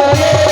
আরে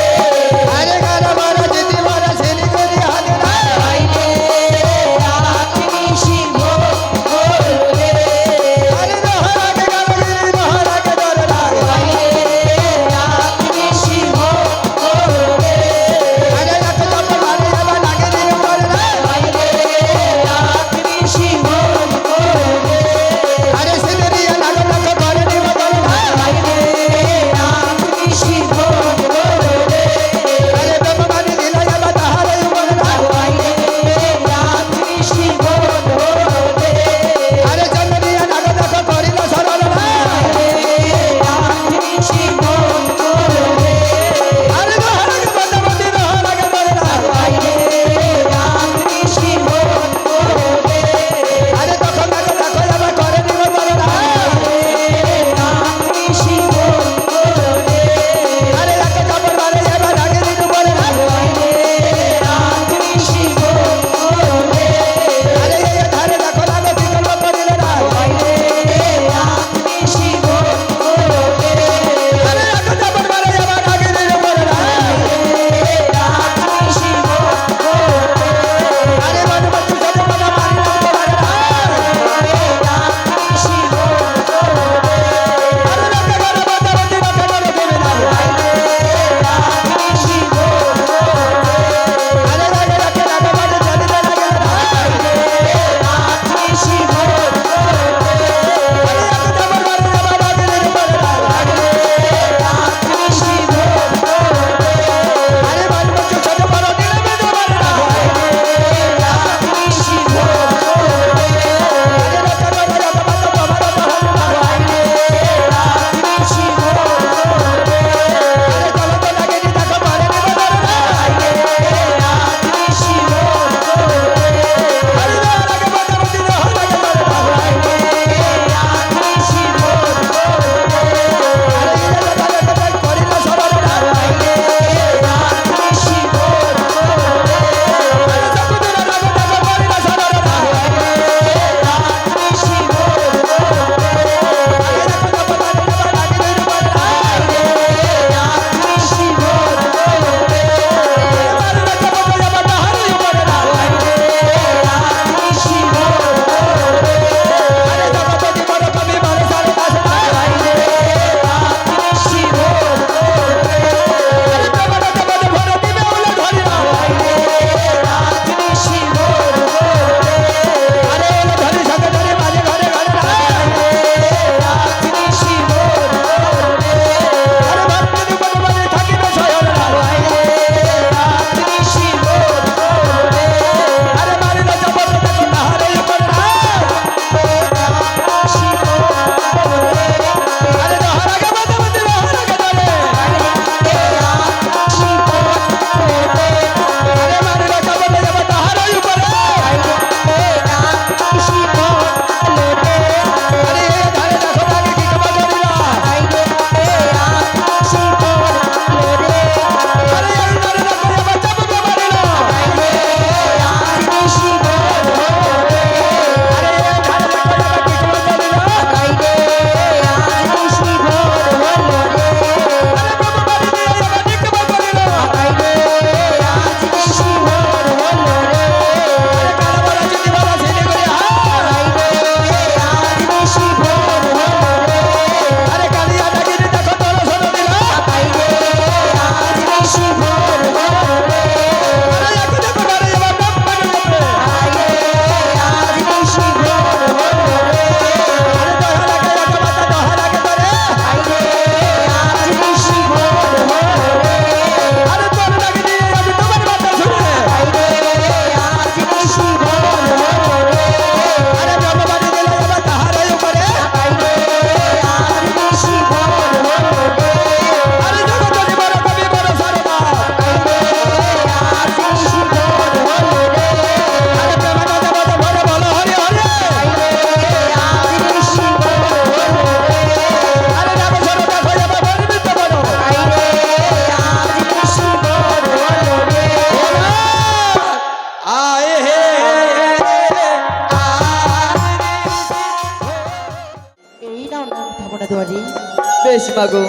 বেশ মাগো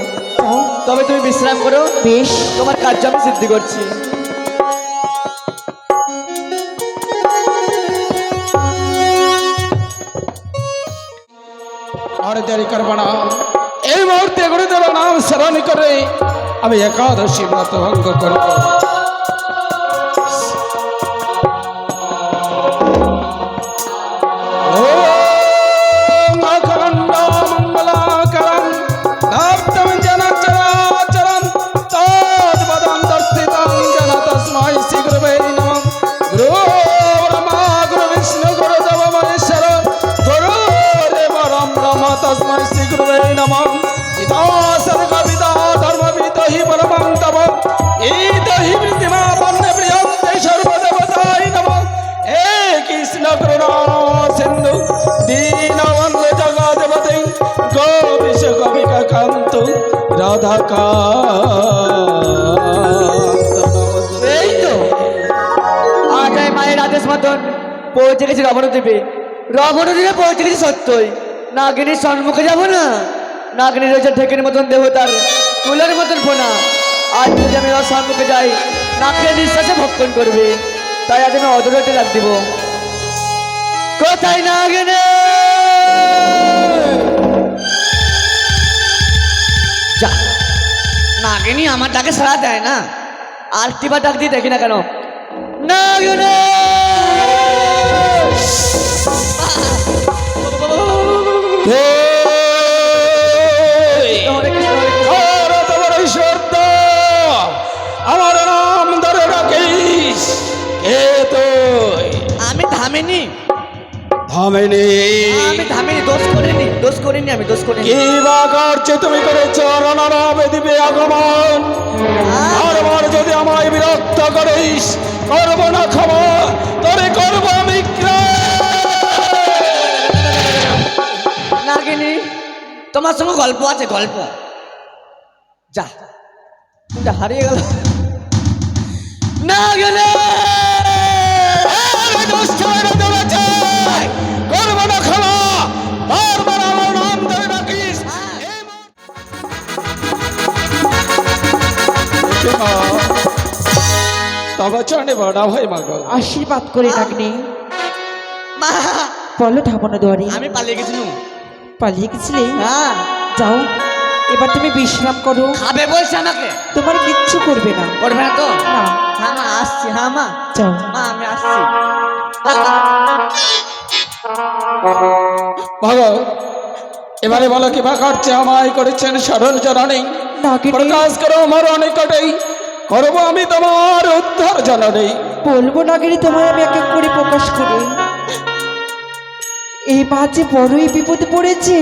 তবে তুমি বিশ্রাম করো। বেশ। তোমার কার্য আমি সিদ্ধি করছি। আর দেরি করব না। এই মুহূর্তে গুরুদেবের নাম স্মরণ করে আমি একাদশী ব্রত ভঙ্গ করব। রাধা এই তো আমি মায়ের আদেশ মতন পৌঁছে গেছি রবণদ্বীপে রবণদ্বীপে পৌঁছে গেছি সত্যই। নাগিনীর সম্মুখে যাব না? নাগিনী রয়েছে ঢেকের মতন দেবতার কুলের মতন ফোনা। আজ যদি আমি ওর সম্মুখে যাই নাকের নিঃশ্বাসে ভক্ষণ করবে। তাই আজ আমি অদূরতে রাখ দিব। কোথায় নাগিনী? নাগিনী আমার ডাকে সাড়া দেয় না। আর টিপা ডাক দিয়ে দেখি না কেন। নাগিনী! আমি ধামিনি দোষ করিনি দোষ করিনি আমি দোষ করিনি। কি বা কার্যে তুমি করেছ রণরাবে দিবে আগমন? যদি আমায় বিরক্ত করিস করব না ক্ষমা তোরে করব আমি নাগিনী তোমার সঙ্গে গল্প আছে গল্প। যা যা হারিয়ে গেল। না করব তবে চন্ডে বড়া ভাই মাগ আশীর্বাদ করে ডাকনি মা। বলো দুয়ারি। আমি পালিয়ে গেছিলাম পালিয়ে গেছিলে? হ্যাঁ। যাও। এবার তুমি বিশ্রাম করো। খাবে বলছে আমাকে। তোমার কিচ্ছু করবে না। করবে না তো? না। হ্যাঁ মা আসছি। হ্যাঁ মা। যাও। মা আমি আসছি। এবারে বলো কি বা কাটছে আমায় করেছেন স্মরণ জননী? নাগিনী প্রকাশ করো আমার অনেকটাই। করব আমি তোমার উদ্ধার জননী। বলব নাগিনী তোমায় আমি এক এক করে প্রকাশ করি। এই মা যে বড়ই বিপদে পড়েছে।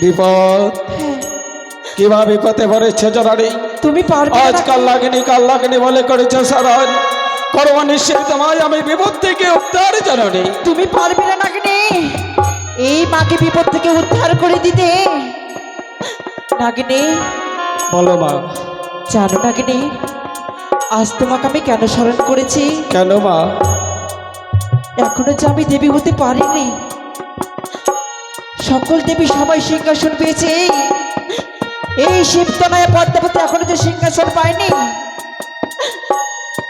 বিপদ? হ্যাঁ, কিবা বিপদে পড়েছে জননী? তুমি পারবে আজ কাল লাগেনি কাল লাগেনি বলে করেছে সারণ করব নিশ্চয় তোমায় আমি বিপদ থেকে উদ্ধার জননী। তুমি পারবে না নাগিনী। এই মাকে বিপদ থেকে উদ্ধার করে দিতে। নাগিনী বলো মা। জানো নাগিনী আজ তোমাকে আমি কেন স্মরণ করেছি? কেন মা? এখনও যে আমি দেবী হতে পারিনি। সকল দেবী সবাই সিংহাসন পেয়েছে। এই শিবতনায় পদ্মাবতী এখনও যে সিংহাসন পায়নি।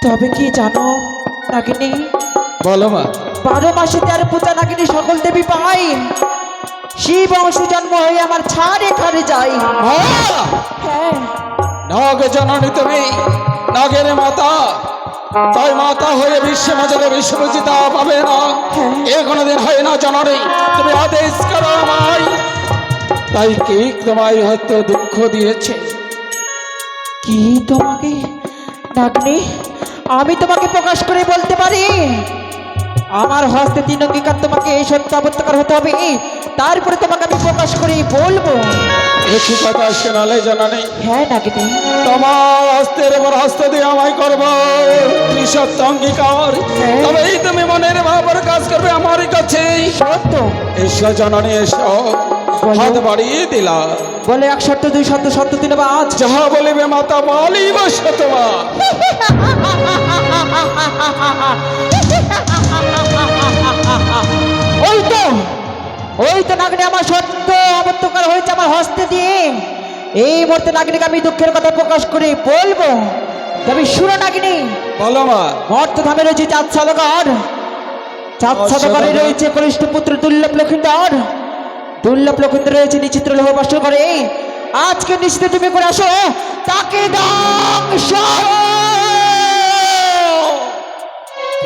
তবে কি জানো নাগিনী? বলো মা। বারো মাসে তেরো পূজা নাগিনী সকল দেবী পাই শিব অংশ জন্ম হয়ে আমার ছাড়ে খারে যাই। হ্যাঁ। নাগ জননী তুমি নাগের মাতা তাই মাতা হয়ে বিশ্ব মাঝারে বিশ্বরচিতা পাবে না। এ কোনোদিন হয় না জননী তুমি আদেশ করো আমায়। তাই কি তোমায় হয়তো দুঃখ দিয়েছে? কি তোমাকে নাগনি আমি তোমাকে প্রকাশ করে বলতে পারি? আমার হস্তে তিন অঙ্গীকার তোমাকে এই সত্য অবত্যকার হতে হবে? তারপরে তোমাকে আমি প্রকাশ করে বলব। একই কথা শোনালে জননী হ্যাঁ নাগিনী। তোমার হস্তের উপর হস্ত দিয়ে আমায় করব। ত্রিসত্য অঙ্গীকার? হ্যাঁ। তবেই তুমি মনের ভাব কাজ করবে আমার কাছে সত্য। এসো জননী এসো। হাত বাড়িয়ে দিলা। বলে এক সত্য দুই সত্য সত্য তিন আজ। যাহা বলিবে মাতা বলিব সতমা তো ওই নাগিনী আমার সত্য অবত্যকার হয়েছে আমার হস্তে দিয়ে। এই মুহূর্তে নাগিনীকে আমি দুঃখের কথা প্রকাশ করে বলব তবে শুনো নাগিনী। বলো মা। মর্ত ধামে রয়েছে চাঁদ সদগর চাঁদ সদাগর। রয়েছে কনিষ্ঠ পুত্র দুর্লভ লক্ষিন্দর। দুর্লভ লক্ষিন্দর রয়েছে নিচিত্র লোহ বাসর করে আজকে নিশ্চিত তুমি করে আসো তাকে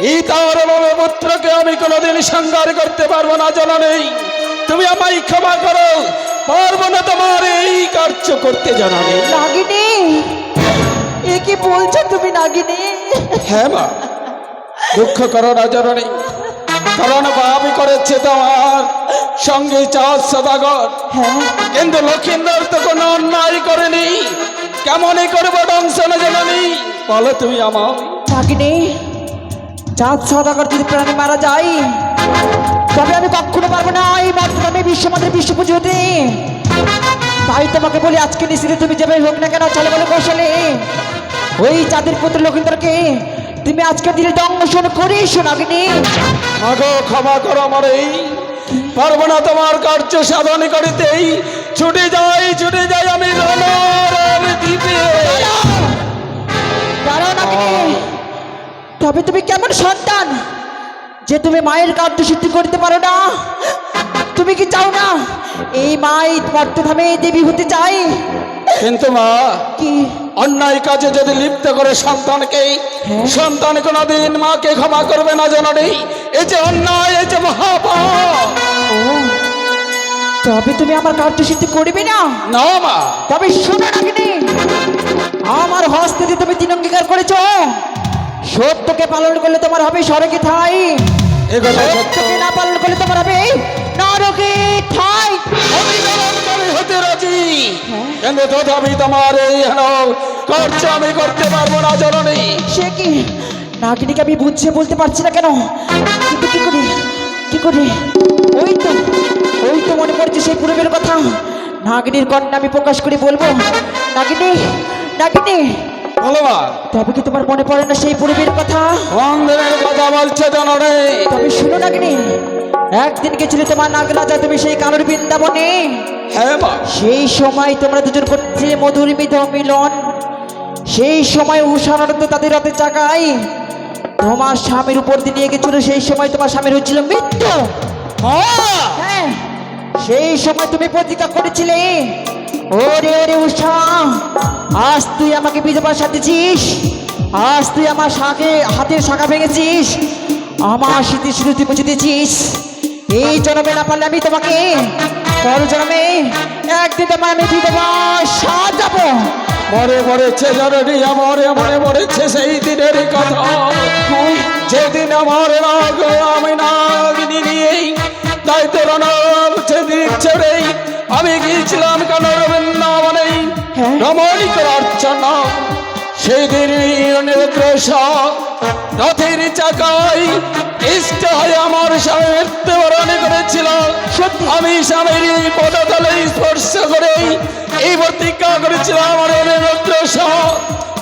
পিতার পুত্রকে আমি কোনোদিন সংহার করতে পারব না জানা নেই। তুমি আমায় ক্ষমা করো। পারব না তোমার এই কার্য করতে জানা নেই নাগিনী এ কি বলছো তুমি নাগিনী? হ্যাঁ মা দুঃখ করো না জননী। কারণ পাপই করেছে তোমার সঙ্গে চাঁদ সদাগর। হ্যাঁ। কিন্তু লক্ষিন্দর তো কোনো অন্যায় করেনি। কেমনই করব ধ্বংস না জননী? বলো তুমি আমার নাগিনী চাঁদ সদাগর যদি প্রাণী মারা যায় তবে আমি কখনো পারব না এই মাত্র আমি বিশ্বমাত্র বিশ্ব পুজো হতে তাই তোমাকে বলি আজকে নিশ্চিত তুমি যাবে হোক না কেন চলে বলে কৌশলে। ওই চাঁদের পুত্র লক্ষিন্দরকে তুমি আজকে দিলে দংশন করিস নাগিনী। আগো ক্ষমা করো আমার এই পারব না তোমার কার্য সাধন করিতেই। ছুটে যাই ছুটে যাই আমি তবে তুমি কেমন সন্তান? যে তুমি মায়ের কার্য সিদ্ধি করতে পারো না তুমি কি চাও না এই মাই মর্তধামে দেবী হতে চাই? কিন্তু মা কি? অন্যায় কাজে যদি লিপ্ত করে সন্তানকে হ্যাঁ। সন্তান কোনোদিন মাকে ক্ষমা করবে না জননী। এই যে অন্যায় এই যে মহাপাপ। তবে তুমি আমার কার্য সিদ্ধি করবে না? না মা। তবে শোনো নাগিনী আমার হস্তে তুমি তিন অঙ্গীকার করেছ সত্যকে পালন করলে তোমার হবে স্বর্গে ঠাই। সত্যকে না পালন করলে তোমার হবে নরকে ঠাই। হতে রাজি। কিন্তু তথাপি তোমার এই হেন কার্য আমি করতে পারব না জননী। সে কি? নাগিনীকে আমি বুঝছে বলতে পারছি না কেন? কিন্তু কি করি? কি করি? ওই তো ওই তো মনে পড়ছে সেই পূর্বের কথা। নাগিনীর কন্যা আমি প্রকাশ করে বলব নাগিনী নাগিনী। বলো তবে কি তোমার মনে পড়ে না সেই পূর্বের কথা? বন্ধনের কথা বলছে জননী তবে শুনো নাগিনী একদিন গেছিলে তোমার নাগ রাজা তুমি সেই কালোর বৃন্দাবনে। সেই সময় তোমরা দুজন করছে মধুর মিধ মিলন। সেই সময় উষানন্দ তাদের রাতে চাকায়। তোমার স্বামীর উপর দিয়ে নিয়ে গেছিল সেই সময় তোমার স্বামীর হচ্ছিল মৃত্যু। হ্যাঁ সেই সময় তুমি প্রতিজ্ঞা করেছিলে। ওরে ওরে উষা আজ তুই আমাকে বিধবা সাথেছিস আজ তুই আমার শাকে, হাতের শাখা ভেঙেছিস। আমার স্মৃতি স্মৃতি মুছে দিয়েছিস এই জন্মে না পারলে আমি তোমাকে পর জন্মে একদিন তোমায় আমি বিধবা সাজাবো মরে মরেছে জননী আমার মরে মরেছে সেই দিনের কথা। যেদিন আমার নাগ আমি নাগিনী নিয়েই দায়িত্ব রণব সেদিন ছেড়েই আমি গিয়েছিলাম কেন বৃন্দাবনে হ্যাঁ। রমণী করার জন্য সেই দিন রথের চাকায় ইষ্ট হয়ে আমার স্বামীর মৃত্যুবরণ করেছিল? আমি স্বামীর পদতলে স্পর্শ করেই এই প্রতিজ্ঞা করেছিলাম আমার নিরুদ্রশ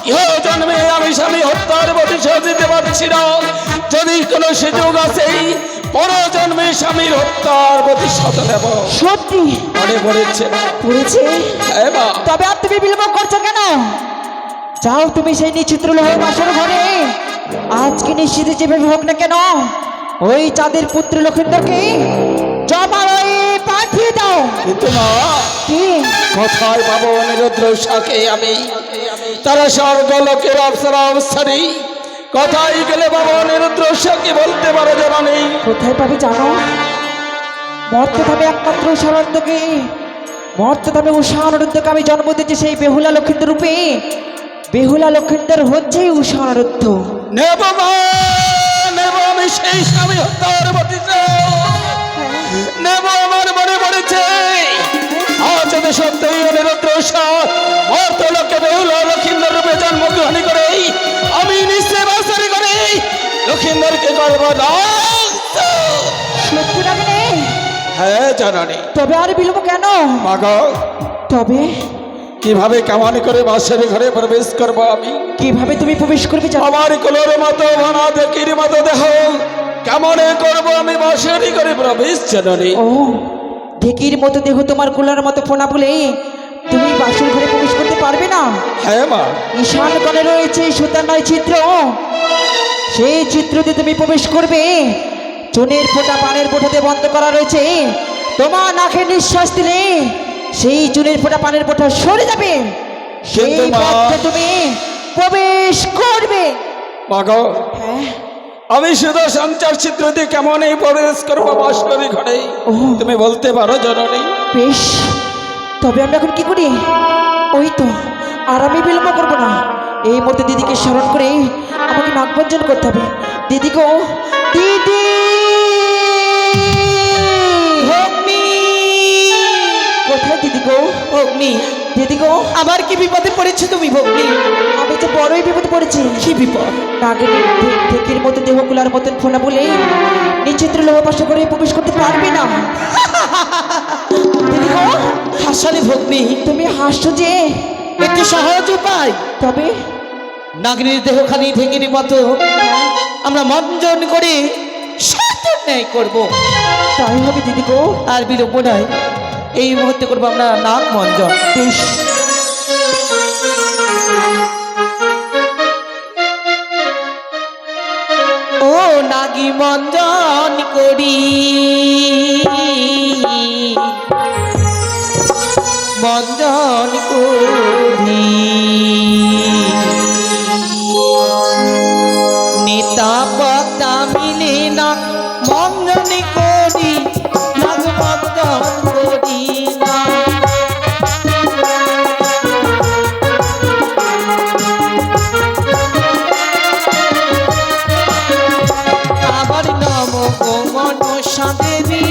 ইহ জন্মে আমি স্বামী হত্যার প্রতিশোধ দিতে পারছি না। যদি কোনো সুযোগ আছে পর জন্মে স্বামীর হত্যার প্রতিশোধ নেব। সত্যি? মনে পড়েছে। পড়েছে? হ্যাঁ তবে আর তুমি বিলম্ব করছ কেন? যাও তুমি সেই নিচিত্র লোহ বাসর ঘরে। আজকে নিশ্চিত যেভাবে হোক না কেন ওই চাঁদের পুত্র লক্ষিন্দরকে জমার ওই পাঠিয়ে দাও। কিন্তু মা কি? কোথায় পাবো নিরুদ্রশাকে আমি? তারা স্বর্গলোকের অবসরা অবস্থানি কোথায় গেলে বাবা পাবো নিরুদ্রশাকে বলতে পারো জানা নেই। কোথায় পাবে জানো? মর্তধামে একমাত্র উষানন্দকে মর্তধামে উষানন্দকে আমি জন্ম দিয়েছি সেই বেহুলা লক্ষিন্দর রূপে। বেহুলা লক্ষিন্দর হচ্ছে উষানন্দ নেব মা নেব আমি সেই স্বামী হত্যার প্রতিশোধ নেব আমার মনে পড়েছে। আজ যদি সত্যই নিরুদ্রশা মর্ত লোকে বেহুল লক্ষিন্দর রূপে জন্মগ্রহণ করে সত্যি লাগে নেই হ্যাঁ জানানি। তবে আর বিলম্ব কেন? মাগ তবে কীভাবে কেমন করে বাসের ঘরে প্রবেশ করব আমি? কীভাবে তুমি প্রবেশ করবে আমার কোলোর মতো ভানা দেখির মতো দেহ। কেমন করব আমি বাসের ঘরে প্রবেশ জানানি? ও ঢেকির মতো দেহ তোমার কুলার মতো ফোনা বলে তুমি বাসুর ঘরে প্রবেশ করতে পারবে না? হ্যাঁ মা। ঈশান কোণে রয়েছে সুতান্নয় চিত্র সেই চিত্রতে তুমি প্রবেশ করবে। চুনের ফোঁটা পানের ফোঁটাতে বন্ধ করা রয়েছে। তোমার নাকে নিঃশ্বাস দিলে সেই চুনের ফোঁটা পানের ফোঁটা সরে যাবে। সেই পথে তুমি প্রবেশ করবে। হ্যাঁ। আমি শুধু সঞ্চার চিত্র দিয়ে কেমন এই প্রবেশ করব বাসরি ঘরে? ও। তুমি বলতে পারো জননী। বেশ। তবে আমরা এখন কি করি? ওই তো আর আমি বিলম্ব করব না। এই মুহূর্তে দিদিকে স্মরণ করে আমাকে নাগভঞ্জন করতে হবে। দিদি গো দিদি! কোথায় দিদি গো? ভগ্নি দিদি গো? আবার কি বিপদে পড়েছো তুমি ভগ্নি আমি তো বড়ই বিপদ পড়েছি। কি বিপদ? নাগের ঠেকির মতো দেহগুলার মতন ফোনা বলে নিচিত্র লোহ পাশে করে প্রবেশ করতে পারবে না। দিদি গো? হাসালে ভগ্নি তুমি হাসছো যে। একটি সহজ উপায়। তবে নাগরির দেহখানি ঢেকির মতো আমরা মঞ্জন করে ন্যায় করব। তাই হবে দিদি গো। আর বিলম্ব নয় এই মুহূর্তে করব আমরা নাগ মঞ্জন বেশ। ও নাগি মঞ্জন করি। দেবী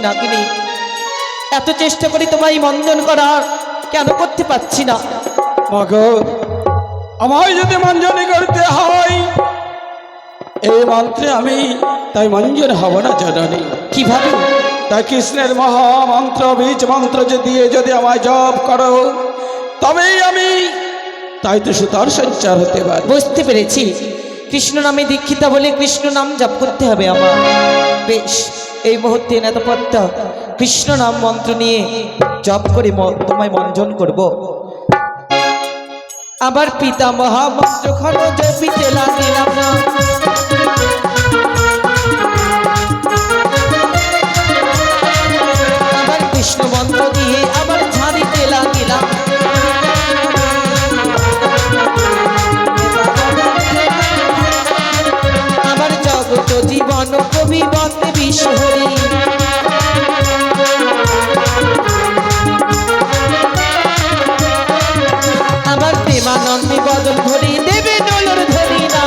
নাগিনী। এত চেষ্টা করি তোমায় মন্দন করার কেন করতে পারছি না? আমায় যদি মঞ্জনী করতে হয় এই মন্ত্রে আমি তাই মঞ্জন হব না জননী। কীভাবে? তাই কৃষ্ণের মহামন্ত্র বীজ মন্ত্র যে দিয়ে যদি আমায় জপ করো তবেই আমি তাই তো সুতার সঞ্চার হতে পারে। বুঝতে পেরেছি। কৃষ্ণ নামে দীক্ষিতা বলে কৃষ্ণ নাম জপ করতে হবে আমার। বেশ। এই মুহূর্তে নেতাপত্তা, কৃষ্ণ নাম মন্ত্র নিয়ে জপ করে তোমায় মঞ্জন করব। আবার পিতা মহামন্ত্র আমার জীবন কবি আমার প্রেমানন্দে বদল ভরি দেবে নলর ধরি না।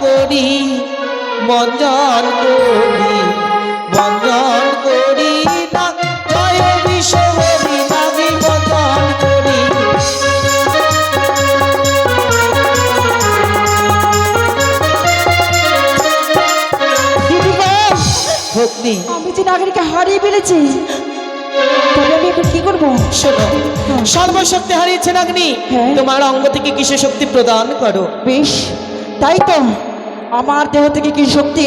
করি মঞ্জন আমি নাগরিককে হারিয়ে ফেলেছি। তবে আমি এখন কি করব? শোনো সর্বশক্তি হারিয়েছে নাগনি হ্যাঁ। তোমার অঙ্গ থেকে কিসের শক্তি প্রদান করো। বেশ তাই তো। আমার দেহ থেকে কি শক্তি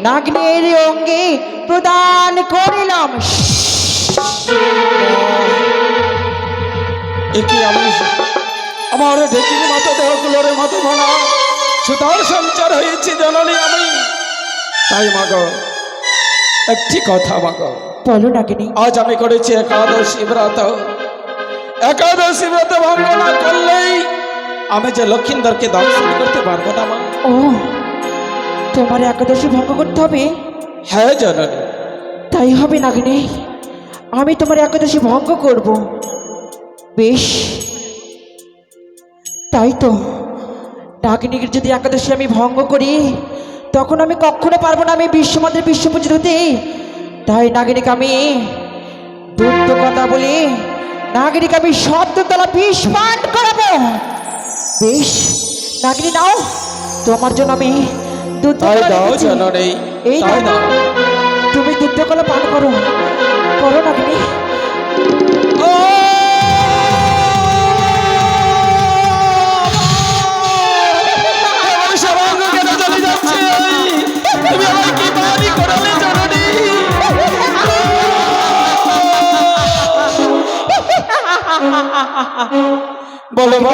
নাগনের অঙ্গে প্রদান করিলাম। একে আমি আমার ঢেকির মতো দেহগুলোর মতো ভোনা সুতার সঞ্চার হয়েছে জননী আমি। তাই মাগ একটি কথা মাগ। বলো ডাকিনি আজ আমি করেছি একাদশী ব্রত। একাদশী ব্রত ভঙ্গ না করলেই আমি যে লক্ষিন্দরকে দর্শন করতে পারব না মা। ও তোমার একাদশী ভঙ্গ করতে হবে? হ্যাঁ জননী। তাই হবে নাগিনী। আমি তোমার একাদশী ভঙ্গ করব। বেশ। তাই তো নাগিনীর যদি একাদশী আমি ভঙ্গ করি তখন আমি কখনো পারব না আমি বিশ্বমাদের বিশ্বপূজিত হতে। তাই নাগরিক আমি দুধ কথা বলি নাগরিক আমি শব্দতলা বিষ পান করাবো। বেশ নাগিনী নাও তোমার জন্য আমি দুধ এই তুমি দুধ কলা পান করো করো নাগিনী। আমার বলো মা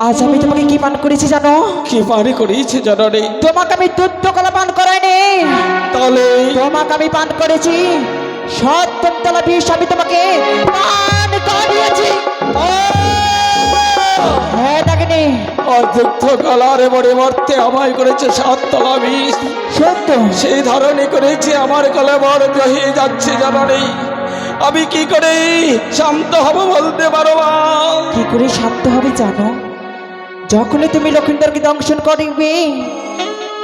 আজ আমি তোমাকে কি পান করেছি জানো? কি পানি করিয়েছে জননী তোমাকে আমি দুধ কলা পান করাইনি। তাহলে? তোমাকে আমি পান করেছি সত্তর তলা বিষ আমি তোমাকে পান করিয়েছি। হ্যাঁ নাগিনী। অযুক্ত গলারে মরে মরতে আমায় করেছে সাততলা বিষ। সত্য। সেই ধরনই করেছে আমার গলে বড় হয়ে যাচ্ছে জননী আমি কি করে শান্ত হব বলতে পারো কি করে শান্ত হবে জানো? যখনই তুমি লক্ষিন্দরকে দংশন করিবে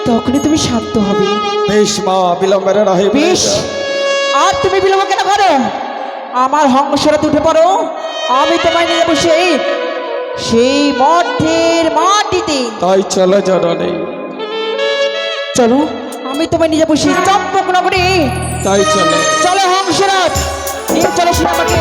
তখনই তুমি শান্ত হবে। বেশ মা বিলম্বের রহে বেশ। আর তুমি বিলম্ব কেন করো? আমার হংসরাতে উঠে পড়ো। আমি তোমায় নিয়ে বসে সেই মঠের মাটিতে। তাই চলো জননী। চলো আমি তোমায় নিয়ে বসে চম্পক নগরে। তাই চলো। চলো হংসরাত নিয়ে চলো সীতামাকে